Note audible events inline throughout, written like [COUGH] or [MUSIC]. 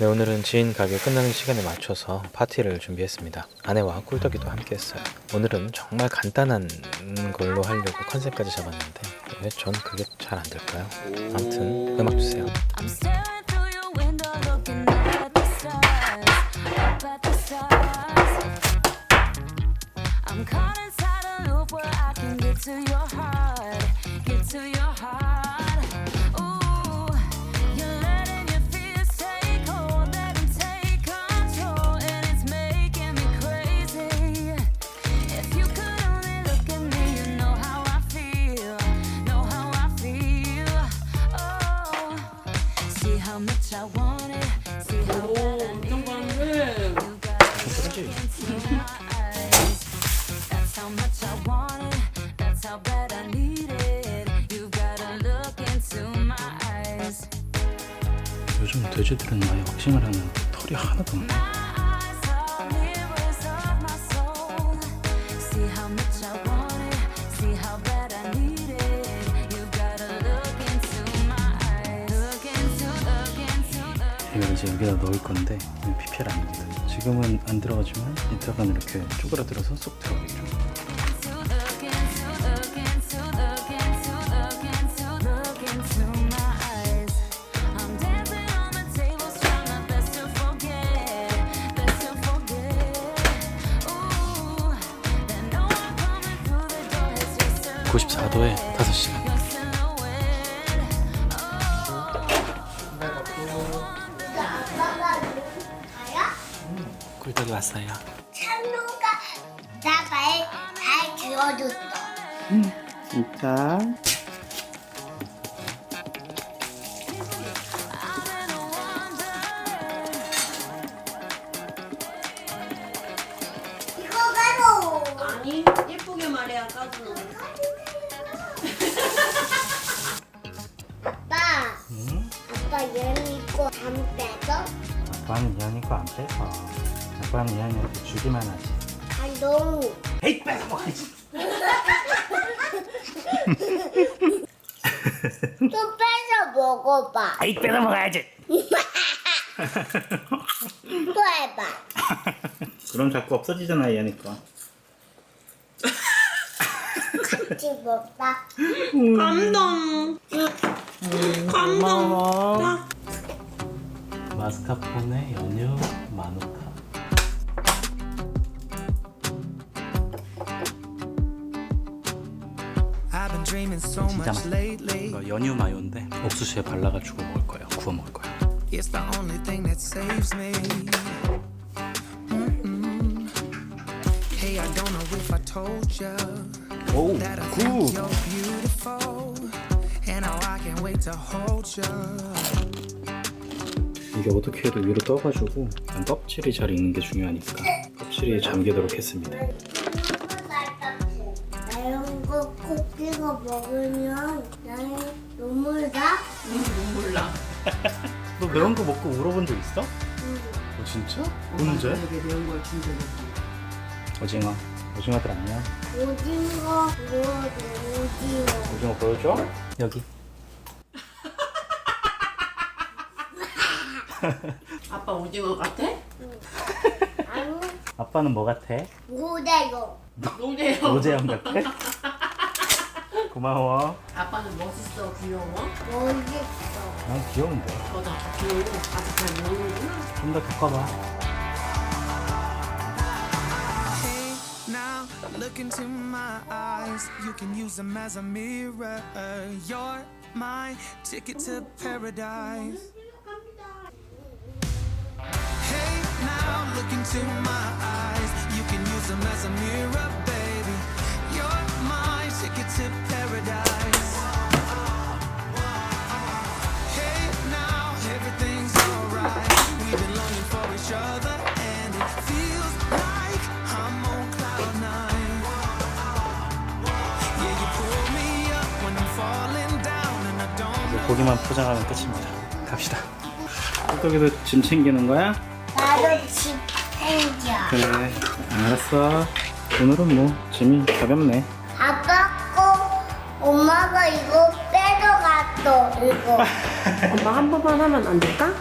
네, 오늘은 지인 가게 끝나는 시간에 맞춰서 파티를 준비했습니다. 아내와 꿀떡이도 함께 했어요. 오늘은 정말 간단한 걸로 하려고 컨셉까지 잡았는데 왜 전 그게 잘 안 될까요? 아무튼 음악 주세요. Look into, look into, look. 이걸 이제 여기다 넣을 건데 PPL 아닙니다. 지금은 안 들어가지만 이따가는 이렇게 쪼그라들어서 쏙 들어가겠죠. 94도에 5시간. your silhouette. 꿀떡이 왔어요. 찬우가 나발잘 지워줬어. 진짜? 말해야 까주는 거. 아빠. 아빠 얘는 이거 잠 빼서. 아빠는 이한이 거안 빼서. 아빠는 이한이한테 주기만 하지. 아 너무. 에이 뺏어 먹어야지. 또 빼서 먹어봐. 에이 뺏어 먹어야지. [LAUGHS] 또 해봐. [LAUGHS] 그럼 자꾸 없어지잖아 이한이 거. 같이 먹자. 감동. 고마워. 마스카포네 연유 마누카. I've been dreaming so 진짜 much 맛있다. lately. 이거 연유 마요인데 옥수수에 발라가지고 먹을 거예요. 구워 먹을 거예요. It's the only thing that saves me. Mm-mm. Hey, I don't know if I told ya 오, that I think you're beautiful, and how I can't wait to hold ya. 이게 어떻게 해도 위로 떠가지고 일단 껍질이 잘 익는 게 중요하니까 껍질이 잠기도록 했습니다. 이런 거꼭 찍어 먹으면 나의 눈물 나? 너 매운 거 먹고 울어본 적 있어? 어, 진짜? 언제? 매운 걸 준대. 오징어. 오징어들 안녕. 오징어, 오징어, 오징어. 오징어 보여줘? 여기. [LAUGHS] 아빠 오징어 같아? 아니, 아빠는 뭐 같아? 오대요. 노래요. 노재현 같아? [LAUGHS] 고마워. 아빠는 멋있어 귀여워. 멋있어. 난 귀여운데. 너도 아빠 귀여워. 아직 잘 모르는구나. 좀 더 겪어봐. Into my eyes. You can use them as a mirror. You're my ticket to paradise. Hey, now look into my eyes. You can use them as a mirror, baby. You're my ticket to paradise. 고기만 포장하면 끝입니다. 갑시다. 꿀떡이도 짐 챙기는 거야? 나도 집 챙겨. 그래. 알았어. 오늘은 뭐 짐이 가볍네. 아빠 거 엄마가 이거 빼러 갔어. 이거. [LAUGHS] 엄마 한 번만 하면 안 될까?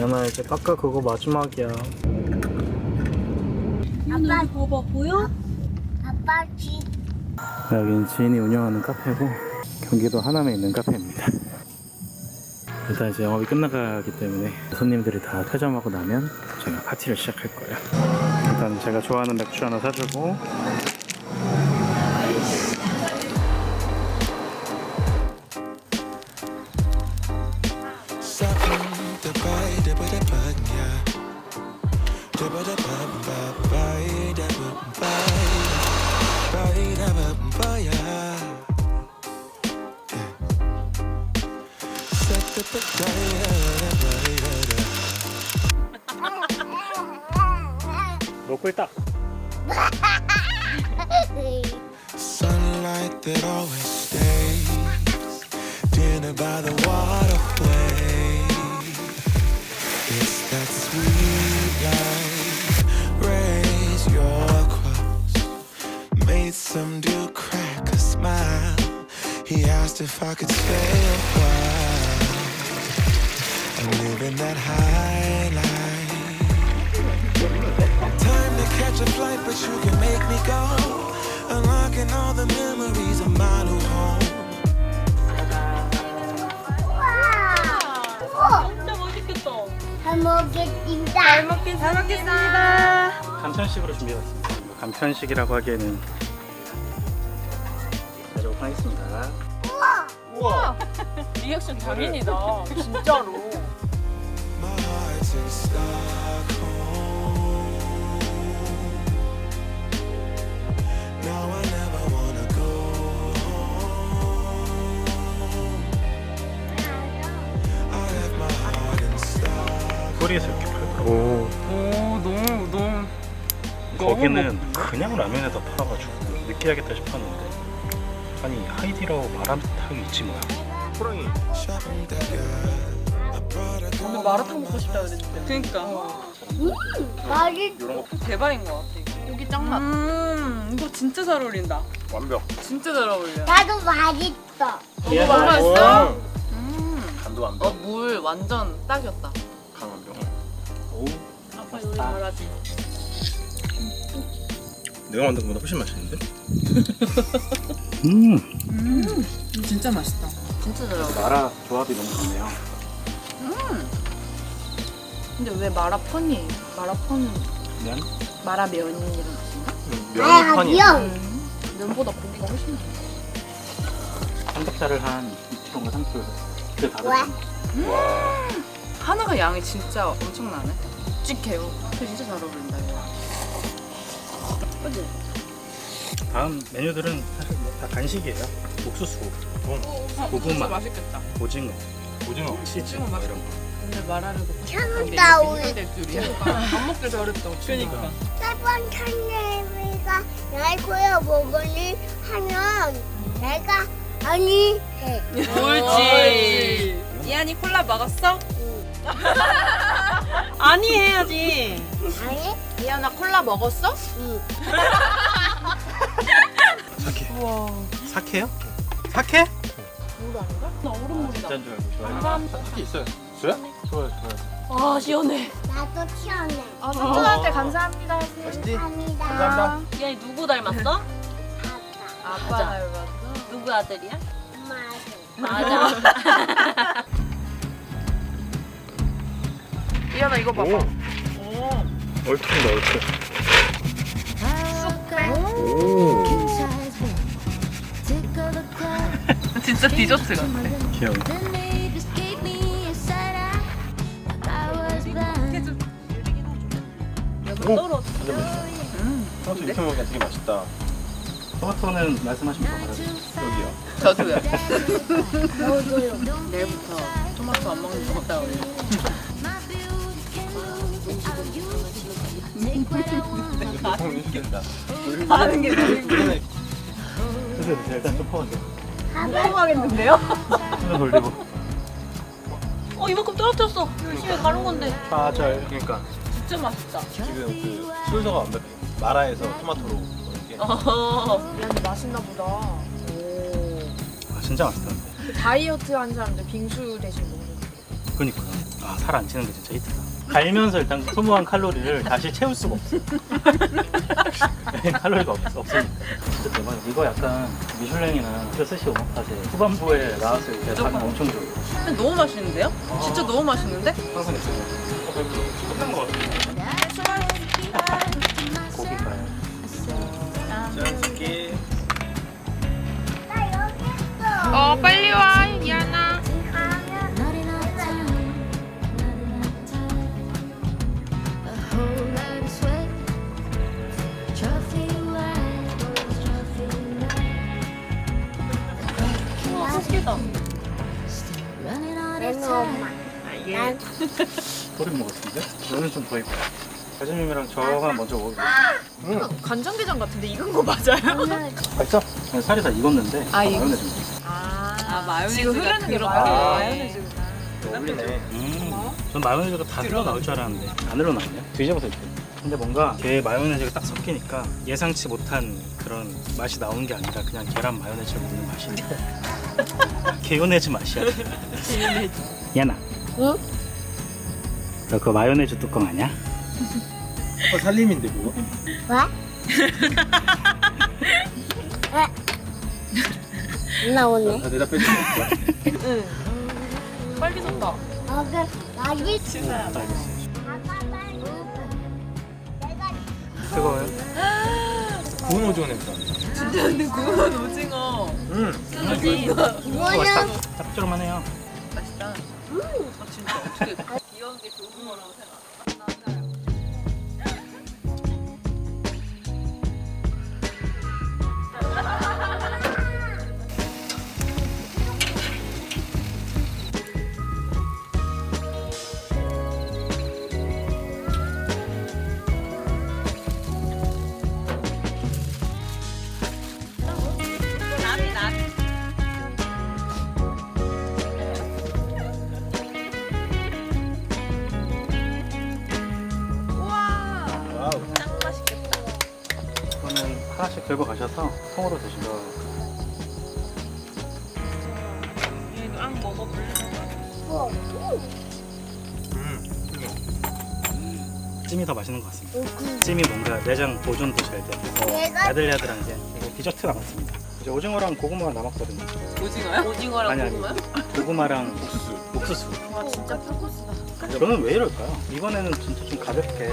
연아 이제 깎아 그거 마지막이야. 아빠 봐봐 보여? 아빠 집 여기는 지인이 운영하는 카페고 경기도 하남에 있는 카페입니다. 일단 이제 영업이 끝나가기 때문에 손님들이 다 퇴점하고 나면 제가 파티를 시작할 거예요. 일단 제가 좋아하는 맥주 하나 사주고 로꿀딱 Sunlight that always stays. Dinner by the waterway. It's that sweet life. Raise your cross. Made some dude crack a smile. He asked if I could stay a while. I'm living that high life. Time to catch a flight, but you can make me go. Unlocking all the memories of my new home. 진짜 맛있겠다 잘 먹겠습니다 잘 먹겠 잘 먹겠습니다 간편식으로 준비해봤습니다. 이거 간편식이라고 하기에는 가져오도록 하겠습니다. 리액션 장인이다. 진짜로. 꼬리에서 이렇게 팔더라고. 오, 너무, 너무. 거기는 그냥 라면에다 팔아가지고 느끼하겠다 싶었는데 아니 하이디라고 말한 듯하게 있지 뭐야. 호랑이. 오늘 마라탕 먹고 싶다 그랬는데. 그니까. 맛있어 대박인 것 같아. 이거. 고기 짱 맛. 음, 이거 진짜 잘 어울린다. 완벽. 진짜 잘 어울려. 나도 맛있어 예, 맛있어? 음. 간도 어, 완벽. 물 완전 딱이었다. 강완벽. 오. 아빠 요리 잘하지. 내가 만든 것보다 훨씬 맛있는데? [LAUGHS] 음. 진짜 맛있다. 진짜 잘 어울려. 마라 조합이 너무 좋네요. 근데 왜 마라펀이? 마라펀, 면? 마라면이라는 뜻인가? 면이 펀이. 음. 면보다 고기가 훨씬. 삼겹살을 한 2kg인가 3kg. 그게 다 왜? 됐어. 하나가 양이 진짜 엄청나네. 묵직해요. 진짜 잘 어울린다, 이거. 그지? 다음 메뉴들은 사실 뭐다 간식이에요. 옥수수, 돈, 진짜 고구마, 맛있겠다. 오징어, 오징어, 치즈 오징어 뭐 이런 거. 오늘 말하는 거 우리 될 줄이야. 안 먹길 잘했다. 그러니까. 세번 날 코에 먹으니 하면 내가 아니 해 옳지. 이한이 콜라 먹었어? 아니 해야지. 아니 이한아 콜라 먹었어? 사케. 사케요? 사케? 나 얼음물이다. 진짜인 줄 알고 좋아해요. 사케 있어요. 있어요? 좋아요, 좋아요. 아 시원해. 나도 시원해 아, 삼촌한테 감사합니다. 맛있지? 감사합니다 감사합니다. 이 아이 누구 닮았어? 아빠 맞아. 닮았어. 누구 아들이야? 엄마 맞아. [LAUGHS] 이한아 이거 봐봐. 얼큰다, 얼큰. 진짜 디저트 같아. 귀여워. 토마토 이렇게 먹으니까 되게 맛있다. 토마토는 말씀하신 거. 여기요. 저도요. 내일부터 토마토 안 먹는 거 없다 그래. 너무 맛있겠다. 하는 게 너무 드세요, 드세요. 일단 좀 퍼주세요. 궁금하겠는데요? 손을 돌리고. 어 이만큼 떨어뜨렸어. 열심히 가는 건데. 맞아요. 그러니까 진짜 맛있다. 지금 그 순서가 완벽해. 마라에서 토마토로 이렇게. 어. 이한이 맛있나 보다. 아, 진짜 맛있다. 그 다이어트 하는 사람들 빙수 대신 먹는 거. 그니까 아살 안 찌는 게 진짜 히트다 갈면서 일단 소모한 칼로리를 다시 채울 수가 없어 칼로리가 없, 없으니까 진짜 대박 이거 약간 미슐랭이나 그 스시 오마카세 후반부에 나왔을 때 반응 엄청 근데 너무 맛있는데요? 진짜 너무 맛있는데? 항상 있어요 어, 배불러 끝난 거 같아 고기가요 짠스키. 어 빨리 와 이하나. 좀더 입고 가지님이랑 저만 먼저 먹을게요 간장게장 같은데 익은 거 맞아요? 맛있어? 살이 다 익었는데 아, 익- 마요네즈 아, 마요네즈가 흐르는 게 아. 마요네즈구나. 어울리네. 음, 전 마요네즈가 다 흘러 나올 줄 알았는데 안 흘러 나왔네. 뒤집어서 이렇게. 근데 뭔가 걔 마요네즈가 딱 섞이니까 예상치 못한 그런 맛이 나오는 게 아니라 그냥 계란 마요네즈를 먹는 맛인데. 개요네즈 맛이야. [LAUGHS] 야나. 응? 너그 마요네즈 뚜껑 아니야? 어, 살림인데 그거? [LAUGHS] 안 나오네. 아, 대답해 줘. 빨리 섰다. 어, 그, 나기 뜨거워요? 구운 오징어 냄새 근데 구운 오징어. 음. 맛있다. 짭조름하네요. 맛있다. 아, 진짜 어떻게 귀 여운 게 좋은 거라고 생각. 와 통으로 드시면 얘랑 먹어볼래? 찜이 더 맛있는 것 같습니다. 찜이 뭔가 내장 보존도 잘 되고 얘가- 야들야들한 게 이게 디저트가 많습니다. 이제 오징어랑 고구마가 남았거든요. 오징어요? 오징어랑 아니 아니 고구마요? 고구마랑 옥수수. 옥수수. 와 진짜 풀코스다. 저는 왜 이럴까요? 이번에는 진짜 좀 가볍게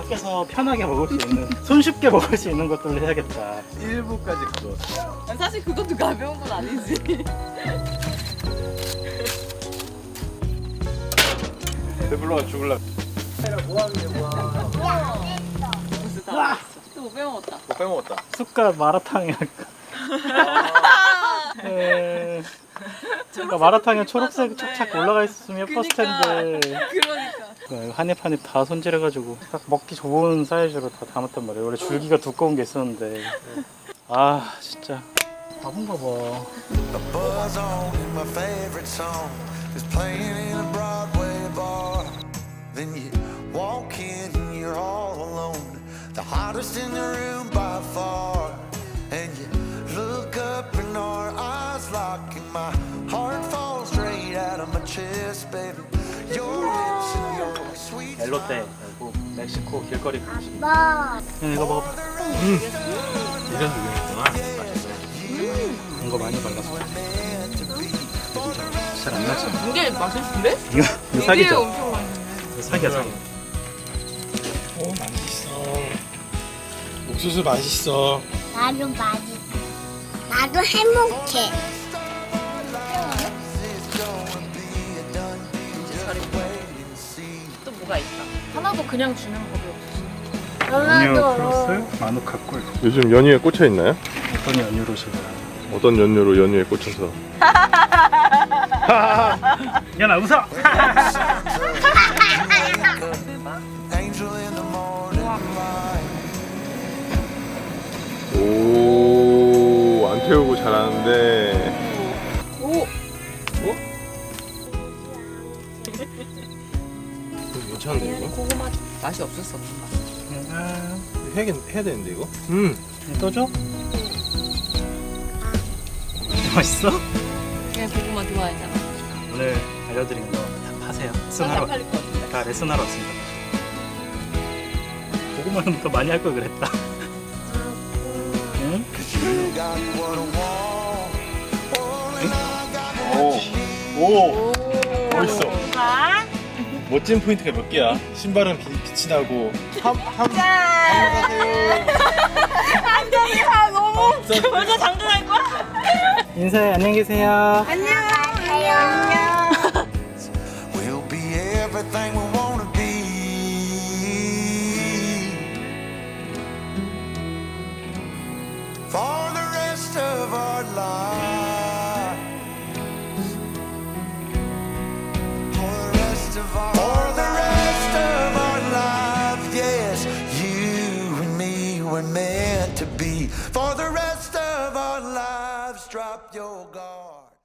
밖에서 편하게 먹을 수 있는 손쉽게 먹을 수 있는 것들로 해야겠다. 1부까지 그거. 사실 그것도 가벼운 건 아니지. 배불러 죽을라. 무슨 다 또못 빼먹었다. 뭐 빼먹었다. 쑥갓 마라탕이 할까? 에... 그러니까 마라탕에 초록색 착착 올라가 있었으면 예뻤을 텐데 그러니까. 한입 한입 다 손질해가지고 딱 먹기 좋은 사이즈로 다 담았단 말이에요 원래 줄기가 두꺼운 게 있었는데 아 진짜 바본가 봐 A buzz on and my favorite song is playing in a Broadway bar. Then you walk in and you're all alone, the hottest in the room by far. 엘로테 그리고 멕시코 길거리 음식 아빠. 그냥 이거 먹어봐 이런 느낌이구나. 맛있어. 이거 많이 발랐어 잘안 나죠? 이게 맛있는데? 이거 이거 사기죠? 엄청 맛있어. 이거 사기야 사기 오 맛있어. 옥수수 맛있어. 나도 맛있어. 나도 행복해. 하나도 그냥 주는 법이 없어. 연유 플러스 마누 카꿀 요즘 연유에 꽂혀 있나요? 어떤 연유로 제가 어떤 연유로 연유에 꽂혀서 [LAUGHS] 야나 웃어! angel in the morning light. [LAUGHS] 오, 안 태우고 잘하는데 괜찮은 데 이거? 맛이 없었어. 해야, 해야 되는데 이거? 음. 떠줘? 맛있어? 그냥 고구마 좋아하잖아. 오늘 알려드린 거 다 파세요. 레슨하러 다 레슨하러 왔습니다. 고구마는 더 많이 할 걸 그랬다. 응? Need. 오, 멋있어. 멋진 포인트가 몇 개야? 신발은 빛이 나고 함, 함, 안돼 야 너무 어, 웃겨. 장전할 거야? 인사해 안녕히 계세요. 안녕. 안녕. We'll